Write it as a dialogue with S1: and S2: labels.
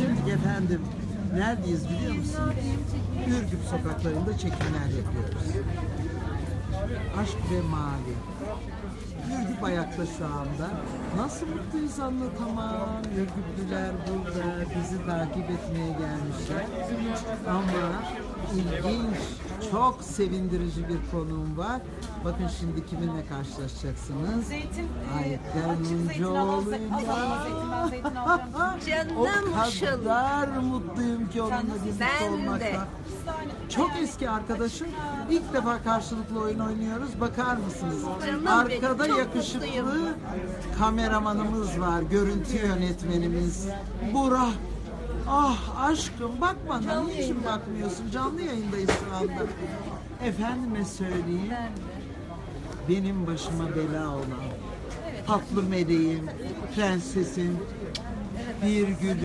S1: Şimdi efendim neredeyiz biliyor musunuz? Ürgüp sokaklarında çekimler yapıyoruz. Aşk ve mavi. Ürgüp ayakta şu anda. Nasıl mutluyuz anlatamam. Ürgüplüler burada bizi takip etmeye gelmişler. Ama ilginç, çok sevindirici bir konuğum var. Bakın şimdi kiminle karşılaşacaksınız?
S2: Zeytin, e,
S1: Ayten o
S3: Canım şalım.
S1: kadar mutluyum ki onunla birlikte olmaktan. Çok eski arkadaşım. İlk defa karşılıklı oyun oynuyoruz. Bakar mısınız? Arkada yakışıklı kameramanımız var. Görüntü yönetmenimiz. Burak. Ah aşkım bak bana niçin bakmıyorsun? Canlı yayındayız şu anda. Efendime söyleyeyim. Benim başıma bela olan tatlı meleğim, prensesim, bir gül